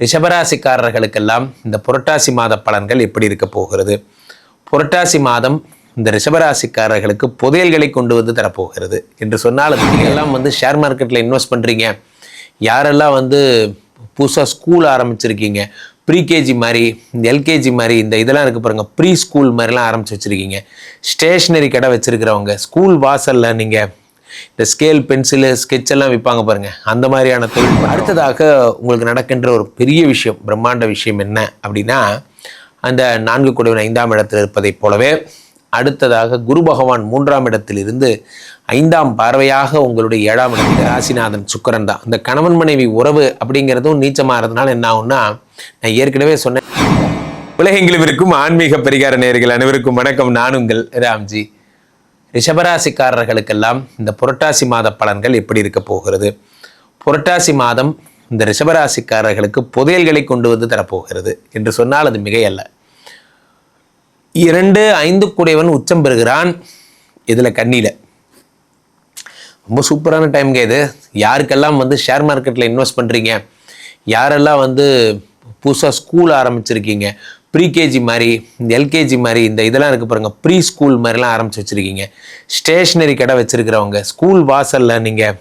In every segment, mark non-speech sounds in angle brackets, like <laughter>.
ரிஷபராசிக்காரர்களுக்கெல்லாம் இந்த புரட்டாசி மாத பலன்கள் எப்படி இருக்க போகிறது? புரட்டாசி மாதம் இந்த ரிஷபராசிக்காரர்களுக்கு புதையல்களை கொண்டு வந்து தரப்போகிறது. என்று சொன்னாலும் நீங்கள்லாம் வந்து ஷேர் மார்க்கெட்டில் இன்வெஸ்ட் பண்ணுறீங்க யாரெல்லாம் வந்து புதுசாக ஸ்கூல் ஆரம்பிச்சிருக்கீங்க ப்ரீகேஜி மாதிரி இந்த எல்கேஜி மாதிரி இந்த இதெல்லாம் இருக்குது பாருங்கள் ப்ரீ ஸ்கூல் மாதிரிலாம் ஆரம்பித்து வச்சுருக்கீங்க. ஸ்டேஷ்னரி கடை வச்சுருக்கிறவங்க ஸ்கூல் வாசலில் நீங்கள் இந்த ஸ்கேல் பென்சிலு ஸ்கெட்ச் எல்லாம் விற்பாங்க பாருங்க. அந்த மாதிரியான தொழில். அடுத்ததாக உங்களுக்கு நடக்கின்ற ஒரு பெரிய விஷயம் பிரம்மாண்ட விஷயம் என்ன அப்படின்னா அந்த நான்கு குடைவன் ஐந்தாம் இடத்தில் இருப்பதைப் போலவே அடுத்ததாக குரு பகவான் மூன்றாம் இடத்திலிருந்து ஐந்தாம் பார்வையாக உங்களுடைய ஏழாம் இடத்தில் ராசிநாதன் சுக்கரன் தான். இந்த கணவன் மனைவி உறவு அப்படிங்கிறதும் நீச்சமாகிறதுனால என்ன ஆகும்னா நான் ஏற்கனவே சொன்னேன் உலகெங்கிலும் இருக்கும் ஆன்மீக பரிகார நேர்கள் அனைவருக்கும் வணக்கம். நான் உங்கள் ராம்ஜி. ரிஷபராசிக்காரர்களுக்கெல்லாம் இந்த புரட்டாசி மாத பலன்கள் எப்படி இருக்க போகிறது? புரட்டாசி மாதம் இந்த ரிஷபராசிக்காரர்களுக்கு புதையல்களை கொண்டு வந்து தரப்போகிறது என்று சொன்னால் அது மிகையல்ல. இரண்டு ஐந்து கூடையவன் உச்சம் பெறுகிறான். இதில் கண்ணியில் ரொம்ப சூப்பரான டைம்ங்க இது. யாருக்கெல்லாம் வந்து ஷேர் மார்க்கெட்டில் இன்வெஸ்ட் பண்ணுறீங்க யாரெல்லாம் வந்து புதுசாக ஸ்கூல் ஆரம்பிச்சிருக்கீங்க? ப்ரீகேஜி மாதிரி இந்த எல்கேஜி மாதிரி இந்த இதெல்லாம் இருக்குது பாருங்கள் ப்ரீ ஸ்கூல் மாதிரிலாம் ஆரம்பிச்சு வச்சுருக்கீங்க. ஸ்டேஷ்னரி கடை வச்சுருக்கிறவங்க ஸ்கூல் வாசலில் நீங்கள்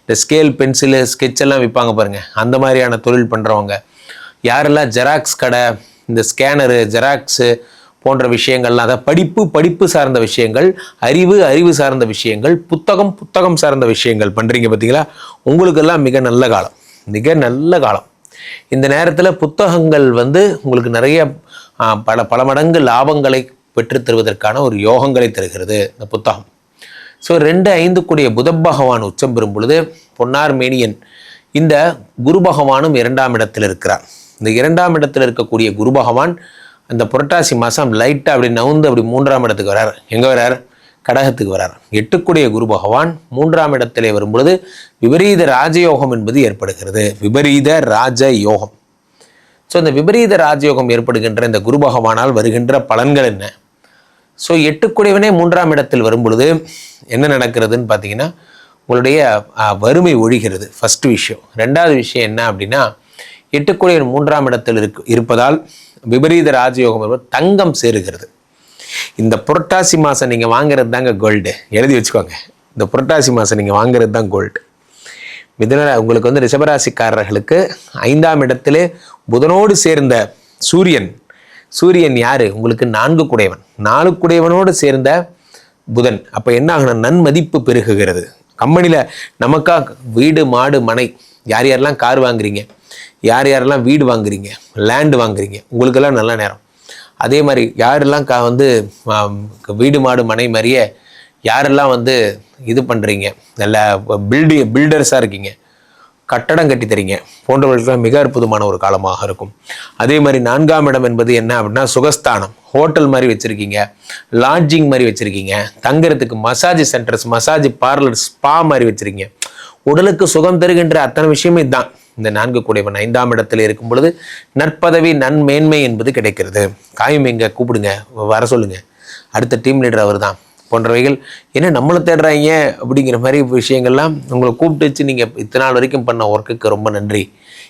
இந்த ஸ்கேல் பென்சிலு ஸ்கெட்ச் எல்லாம் விற்பாங்க பாருங்கள் அந்த மாதிரியான தொழில் பண்ணுறவங்க யாரெல்லாம் ஜெராக்ஸ் கடை இந்த ஸ்கேனரு ஜெராக்ஸு போன்ற விஷயங்கள்லாம் அதாவது படிப்பு படிப்பு சார்ந்த விஷயங்கள் அறிவு அறிவு சார்ந்த விஷயங்கள் புத்தகம் புத்தகம் சார்ந்த விஷயங்கள் பண்ணுறீங்க பார்த்தீங்களா உங்களுக்கெல்லாம் மிக நல்ல காலம். மிக நல்ல காலம். இந்த நேரத்தில் புத்தகங்கள் வந்து உங்களுக்கு நிறைய பல பல மடங்கு லாபங்களை பெற்றுத் தருவதற்கான ஒரு யோகங்களை தருகிறது இந்த புத்தகம். ஸோ ரெண்டு ஐந்து கூடிய புத பகவான் உச்சம் பெறும் பொழுது பொன்னார் மேனியன் இந்த குரு பகவானும் இரண்டாம் இடத்தில் இருக்கிறார். இந்த இரண்டாம் இடத்தில் இருக்கக்கூடிய குரு பகவான் அந்த புரட்டாசி மாதம் லைட்டாக அப்படி நவுந்து அப்படி மூன்றாம் இடத்துக்கு வரார். எங்கே வரார்? கடகத்துக்கு வரார். எட்டுக்குடைய குரு பகவான் மூன்றாம் இடத்திலே வரும்பொழுது விபரீத ராஜயோகம் என்பது ஏற்படுகிறது. விபரீத ராஜ யோகம் ஸோ இந்த விபரீத ராஜயோகம் ஏற்படுகின்ற இந்த குரு பகவானால் வருகின்ற பலன்கள் என்ன? ஸோ எட்டுக்குடையவனே மூன்றாம் இடத்தில் வரும் பொழுது என்ன நடக்கிறதுன்னு பார்த்தீங்கன்னா உங்களுடைய வறுமை ஒழிகிறது. ஃபஸ்ட் விஷயம். ரெண்டாவது விஷயம் என்ன அப்படின்னா எட்டுக்குடையவன் மூன்றாம் இடத்தில் இருக்கு இருப்பதால் விபரீத ராஜயோகம் தங்கம் சேருகிறது. இந்த புரட்டாசி மாதம் நீங்கள் வாங்குறது தாங்க கோல்டு எழுதி வச்சுக்கோங்க. இந்த புரட்டாசி மாதம் நீங்கள் வாங்குறது தான் கோல்டு மிதுன உங்களுக்கு வந்து ரிஷபராசிக்காரர்களுக்கு ஐந்தாம் இடத்திலே புதனோடு சேர்ந்த சூரியன். சூரியன் யார்? உங்களுக்கு நான்கு குடையவன். நாலு குடையவனோடு சேர்ந்த புதன். அப்போ என்ன ஆகணும் நன்மதிப்பு பெருகுகிறது. கம்பெனியில் நமக்கா வீடு மாடு மனை யார் யாரெல்லாம் கார் வாங்குறீங்க? யார் யாரெல்லாம் வீடு வாங்குறீங்க? லேண்டு வாங்குறீங்க? உங்களுக்கெல்லாம் நல்ல நேரம். அதே மாதிரி யாரெல்லாம் கா வந்து வீடு மாடு மனை மாதிரியே யாரெல்லாம் வந்து இது பண்ணுறீங்க நல்ல பில்டி பில்டர்ஸாக இருக்கீங்க. கட்டடம் கட்டி தரீங்க. போன்றவர்களுக்கெல்லாம் மிக அற்புதமான ஒரு காலமாக இருக்கும். அதே மாதிரி நான்காம் இடம் என்பது என்ன அப்படின்னா சுகஸ்தானம். ஹோட்டல் மாதிரி வச்சுருக்கீங்க. லாட்ஜிங் மாதிரி வச்சுருக்கீங்க. தங்குறதுக்கு massage centres massage parlour spa மாதிரி வச்சுருக்கீங்க. உடலுக்கு சுகம் தருகின்ற அத்தனை விஷயமே இதுதான். இந்த நான்கு கூடையவன் ஐந்தாம் இடத்துல இருக்கும் பொழுது நற்பதவி நன்மேன்மை என்பது கிடைக்கிறது. காயும் எங்கே கூப்பிடுங்க வர சொல்லுங்கள் அடுத்த டீம் லீடர் அவர் தான் போன்றவைகள் என்ன நம்மளை தேடுறாங்க அப்படிங்கிற மாதிரி விஷயங்கள்லாம் உங்களை கூப்பிட்டு வச்சு நீங்கள் இத்தனை நாள் வரைக்கும் பண்ண ஒர்க்குக்கு ரொம்ப நன்றி.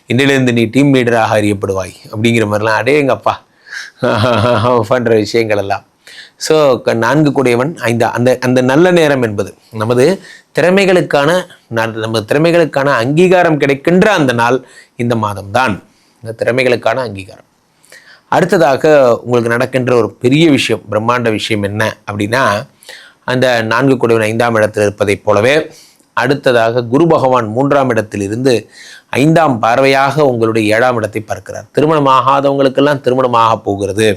இன்னிலிருந்து நீ டீம் லீடராக அறியப்படுவாய் அப்படிங்கிற மாதிரிலாம் அடேங்கப்பா. <laughs> பண்ணுற விஷயங்கள் எல்லாம். ஸோ நான்கு கூடியவன் ஐந்து அந்த அந்த நல்ல நேரம் என்பது நமது திறமைகளுக்கான நமது திறமைகளுக்கான அங்கீகாரம் கிடைக்கின்ற அந்த நாள் இந்த மாதம்தான். இந்த திறமைகளுக்கான அங்கீகாரம். அடுத்ததாக உங்களுக்கு நடக்கின்ற ஒரு பெரிய விஷயம் பிரம்மாண்ட விஷயம் என்ன அப்படின்னா அந்த நான்கு குடைவன் ஐந்தாம் இடத்தில் இருப்பதைப் போலவே அடுத்ததாக குரு பகவான் மூன்றாம் இடத்தில் இருந்து ஐந்தாம் பார்வையாக உங்களுடைய ஏழாம் இடத்தை பார்க்கிறார். திருமணம் ஆகாதவங்களுக்கெல்லாம் திருமணம் ஆக போகிறது.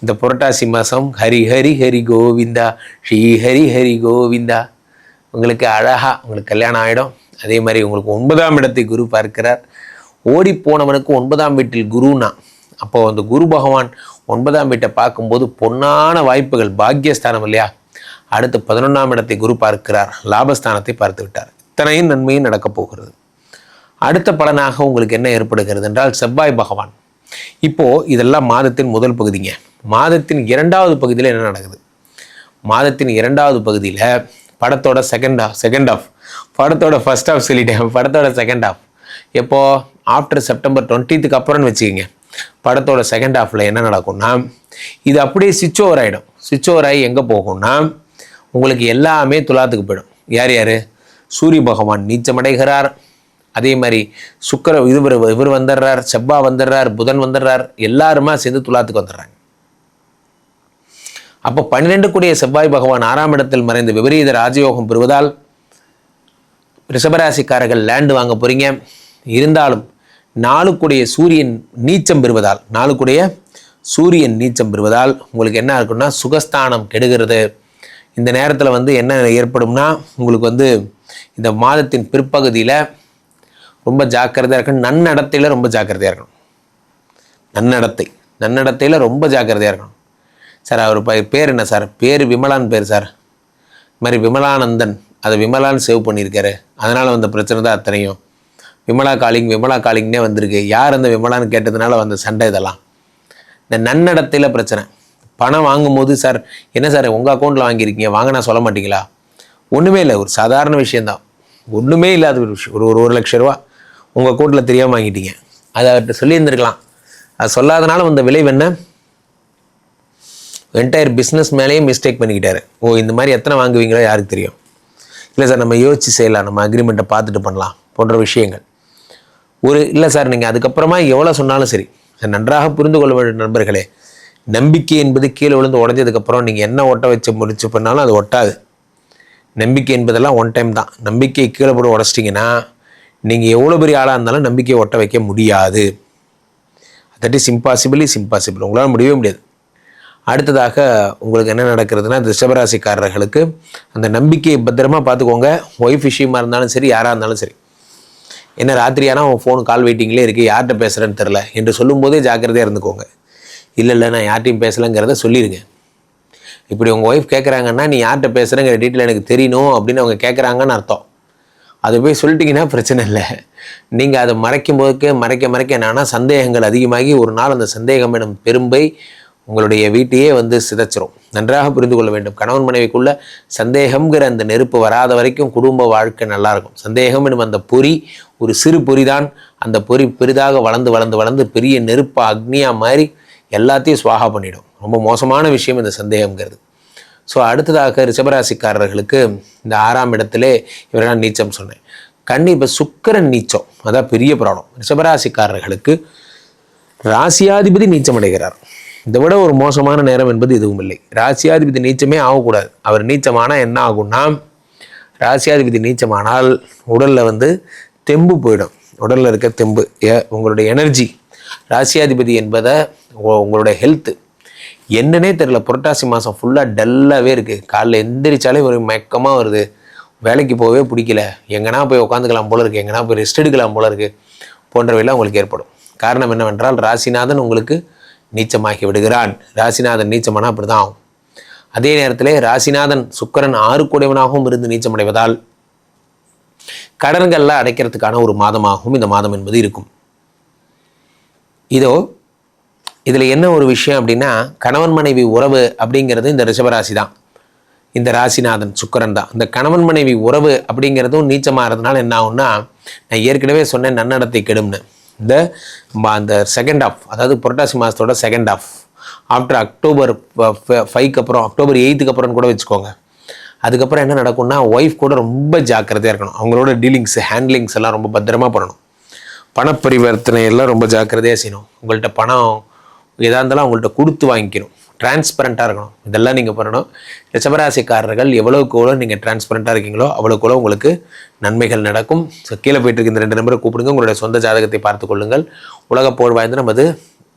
இந்த புரட்டாசி மாதம் ஹரி ஹரி ஹரி கோவிந்தா ஸ்ரீ ஹரி ஹரி கோவிந்தா. உங்களுக்கு அழகாக உங்களுக்கு கல்யாணம் ஆகிடும் அதே மாதிரி உங்களுக்கு ஒன்பதாம் இடத்தை குரு பார்க்கிறார். ஓடி போனவனுக்கு ஒன்பதாம் வீட்டில் குருனா. அப்போது அந்த குரு பகவான் ஒன்பதாம் வீட்டை பார்க்கும்போது பொன்னான வாய்ப்புகள் பாக்கியஸ்தானம் இல்லையா? அடுத்து பதினொன்றாம் இடத்தை குரு பார்க்கிறார். லாபஸ்தானத்தை பார்த்து விட்டார் இத்தனையும் நன்மையும் நடக்கப் போகிறது. அடுத்த பலனாக உங்களுக்கு என்ன ஏற்படுகிறது என்றால் செவ்வாய் பகவான். இப்போது இதெல்லாம் மாதத்தின் முதல் பகுதிங்க. மாதத்தின் இரண்டாவது பகுதியில் என்ன நடக்குது? மாதத்தின் இரண்டாவது பகுதியில் படத்தோட செகண்ட் ஆஃப் செகண்ட் ஆஃப் படத்தோட ஃபர்ஸ்ட் ஆஃப் சொல்லிட்டேன். படத்தோட செகண்ட் ஆஃப் எப்போது ஆஃப்டர் செப்டம்பர் டுவெண்ட்டீத்துக்கு அப்புறம்னு வச்சுக்கோங்க. படத்தோட செகண்ட் ஆஃபில் என்ன நடக்கும்னா இது அப்படியே சுவிட்ச் ஓவர் ஆகிடும் சுவிட்ச் ஓவர் ஆகி எங்கே போகும்னா உங்களுக்கு எல்லாமே துலாத்துக்கு போயிடும். யார் யார்? சூரிய பகவான் நீச்சமடைகிறார். அதே மாதிரி சுக்கர இவர் இவர் வந்துடுறார் செவ்வா வந்துடுறார் புதன் வந்துடுறார் எல்லாருமா சேர்ந்து துலாத்துக்கு வந்துடுறாங்க. அப்போ பன்னிரெண்டு கூடிய செவ்வாய் பகவான் ஆறாம் இடத்தில் மறைந்து விபரீத ராஜயோகம் பெறுவதால் ரிஷபராசிக்காரர்கள் லேண்டு வாங்க போகிறீங்க இருந்தாலும் நாளுக்குடைய சூரியன் நீச்சம் பெறுவதால் நாளுக்குடைய சூரியன் நீச்சம் பெறுவதால் உங்களுக்கு என்ன இருக்குன்னா சுகஸ்தானம் கெடுகிறது. இந்த நேரத்தில் வந்து என்ன ஏற்படும்னா உங்களுக்கு வந்து இந்த மாதத்தின் பிற்பகுதியில் ரொம்ப ஜாக்கிரதையாக இருக்கணும். நன்னடத்தையில் ரொம்ப ஜாக்கிரதையாக இருக்கணும். நன்னடத்தை. நன்னடத்தையில் ரொம்ப ஜாக்கிரதையாக இருக்கணும். சார் அவர் ப- பேர் என்ன சார்? பேர் விமலான் பேர் சார். இது மாதிரி விமலானந்தன். அதை விமலான்னு சேவ் பண்ணியிருக்காரு. அதனால் வந்த பிரச்சனை தான் அத்தனையும். விமலா காலிங் விமலா காலிங்னே வந்திருக்கு. யார் அந்த விமலான்னு கேட்டதுனால வந்த சண்டை இதெல்லாம். இந்த நன்னடத்தையில் பிரச்சனை. பணம் வாங்கும்போது சார் என்ன சார் உங்கள் அக்கௌண்ட்டில் வாங்கியிருக்கீங்க? வாங்கினா சொல்ல மாட்டீங்களா? ஒன்றுமே இல்லை ஒரு சாதாரண விஷயந்தான் ஒன்றுமே இல்லாத ஒரு விஷயம். ஒரு ஒரு ஒரு லட்ச ரூபா உங்கள் அக்கௌண்ட்டில் தெரியாமல் வாங்கிட்டீங்க. அதை அவர்கிட்ட சொல்லியிருந்திருக்கலாம். அது சொல்லாதனால வந்த விளைவு என்ன என்டையர் பிஸ்னஸ் மேலேயும் மிஸ்டேக் பண்ணிக்கிட்டாரு. ஓ இந்த மாதிரி எத்தனை வாங்குவீங்களோ யாருக்கு தெரியும்? இல்லை சார் நம்ம யோசிச்சு செய்யலாம். நம்ம அக்ரிமெண்ட்டை பார்த்துட்டு பண்ணலாம் போன்ற விஷயங்கள். ஒரு இல்லை சார் நீங்கள் அதுக்கப்புறமா எவ்வளோ சொன்னாலும் சரி நன்றாக புரிந்து கொள்ள வேண்டிய நண்பர்களே. நம்பிக்கை என்பது கீழே விழுந்து உடஞ்சதுக்கப்புறம் நீங்கள் என்ன ஒட்ட வச்சு முடிச்சு பண்ணாலும் அது ஒட்டாது. நம்பிக்கை என்பதெல்லாம் ஒன் டைம் தான். நம்பிக்கை கீழே போட்டு உடச்சிட்டிங்கன்னா நீங்கள் எவ்வளோ பெரிய ஆளாக இருந்தாலும் நம்பிக்கையை ஒட்ட வைக்க முடியாது. That is impossible is impossible உங்களால் முடியவே முடியாது. அடுத்ததாக உங்களுக்கு என்ன நடக்கிறதுனா ரிஷபராசிக்காரர்களுக்கு அந்த நம்பிக்கையை பத்திரமா பார்த்துக்கோங்க. ஒய்ஃப் விஷயமா இருந்தாலும் சரி யாராக இருந்தாலும் சரி. என்ன ராத்திரியானா உன் ஃபோன் கால் வெயிட்டிங்லேயே இருக்குது யார்கிட்ட பேசுகிறேன்னு தெரில என்று சொல்லும்போதே ஜாக்கிரதையாக இருந்துக்கோங்க. இல்லை இல்லை நான் யார்ட்டையும் பேசலைங்கிறத சொல்லிடுங்க இப்படி உங்கள் ஒய்ஃப் கேட்குறாங்கன்னா நீ யார்கிட்ட பேசுகிறேங்கிற டீட்டெயில் எனக்கு தெரியணும் அப்படின்னு அவங்க கேட்குறாங்கன்னு அர்த்தம். அது போய் சொல்லிட்டிங்கன்னா பிரச்சனை இல்லை. நீங்கள் அதை மறைக்கும் போதுக்கு மறைக்க மறைக்க என்னன்னா சந்தேகங்கள் அதிகமாகி ஒரு நாள் அந்த சந்தேகம் எனும் பெரும்பை உங்களுடைய வீட்டையே வந்து சிதைச்சிரும். நன்றாக புரிந்து கொள்ள வேண்டும். கணவன் மனைவிக்குள்ள சந்தேகம்ங்கிற அந்த நெருப்பு வராத வரைக்கும் குடும்ப வாழ்க்கை நல்லாயிருக்கும் சந்தேகம் எனும் அந்த பொறி ஒரு சிறு பொறிதான். அந்த பொறி பெரிதாக வளர்ந்து வளர்ந்து வளர்ந்து பெரிய நெருப்பு அக்னியாக மாதிரி எல்லாத்தையும் சுவாகா பண்ணிடும். ரொம்ப மோசமான விஷயம் இந்த சந்தேகங்கிறது ஸோ அடுத்ததாக ரிஷபராசிக்காரர்களுக்கு இந்த ஆறாம் இடத்துல இவரெல்லாம் நீச்சம் சொன்னேன். கண்ணி இப்போ சுக்கிரன் நீச்சம். அதான் பெரிய புராணம். ரிஷபராசிக்காரர்களுக்கு ராசியாதிபதி நீச்சம் அடைகிறார் இதை விட ஒரு மோசமான நேரம் என்பது எதுவும் இல்லை. ராசியாதிபதி நீச்சமே ஆகக்கூடாது. அவர் நீச்சமானால் என்ன ஆகும்னா ராசியாதிபதி நீச்சமானால் உடலில் வந்து தெம்பு போயிடும். உடலில் இருக்க தெம்பு ஏ- உங்களுடைய எனர்ஜி ராசியாதிபதி என்பதை உங்களுடைய ஹெல்த்து என்னன்னே தெரில புரட்டாசி மாதம் ஃபுல்லாக டல்லாகவே இருக்குது காலைல எந்திரிச்சாலே ஒரு மயக்கமாக வருது. வேலைக்கு போகவே பிடிக்கல. எங்கன்னா போய் உட்காந்துக்கலாம் போல இருக்குது எங்கன்னா போய் ரெஸ்ட் எடுக்கலாம் போல இருக்குது போன்றவையெல்லாம் உங்களுக்கு ஏற்படும். காரணம் என்னவென்றால் ராசிநாதன் உங்களுக்கு நீச்சமாகி விடுகிறான். ராசிநாதன் நீச்சமானா அப்படி தான் ஆகும். அதே நேரத்தில் ராசிநாதன் சுக்கரன் ஆறு கூடையவனாகவும் இருந்து நீச்சமடைவதால் கடன்கள்லாம் அடைக்கிறதுக்கான ஒரு மாதமாகவும் இந்த மாதம் என்பது இருக்கும். இதோ இதில் என்ன ஒரு விஷயம் அப்படின்னா கணவன் மனைவி உறவு அப்படிங்கிறது இந்த ரிஷபராசி தான் இந்த ராசிநாதன் சுக்கரன் தான். இந்த கணவன் மனைவி உறவு அப்படிங்கிறதும் நீச்சமாகிறதுனால என்ன ஆகும்னா நான் ஏற்கனவே சொன்னேன் நன்னடத்தை கெடும்னு. இந்த அந்த செகண்ட் ஆஃப் அதாவது புரட்டாசி மாதத்தோட செகண்ட் ஆஃப் ஆஃப்டர் அக்டோபர் ஃபைவ்க்கு அப்புறம் அக்டோபர் எயித்துக்கு அப்புறம் கூட வச்சுக்கோங்க. அதுக்கப்புறம் என்ன நடக்கும்னா ஒய்ஃப் கூட ரொம்ப ஜாக்கிரதையாக இருக்கணும். அவங்களோட டீலிங்ஸ் ஹேண்ட்லிங்ஸ் எல்லாம் ரொம்ப பத்திரமா பண்ணணும். பணப்பரிவர்த்தனை எல்லாம் ரொம்ப ஜாக்கிரதையாக செய்யணும். உங்கள்கிட்ட பணம் எதாக இருந்தாலும் அவங்கள்ட்ட கொடுத்து வாங்கிக்கணும். டிரான்ஸ்பரண்ட்டாக இருக்கணும். இதெல்லாம் நீங்கள் பண்ணணும். ரிஷபராசிக்காரர்கள் எவ்வளோக்கு எவ்வளோ நீங்கள் டிரான்ஸ்பரண்ட்டாக இருக்கீங்களோ அவ்வளோக்கு எவ்வளோ உங்களுக்கு நன்மைகள் நடக்கும். ஸோ கீழே போயிட்டு இருக்க இந்த ரெண்டு நம்பரை கூப்பிடுங்க. உங்களுடைய சொந்த ஜாதகத்தை பார்த்து கொள்ளுங்கள். உலக போர் வாய்ந்து நமது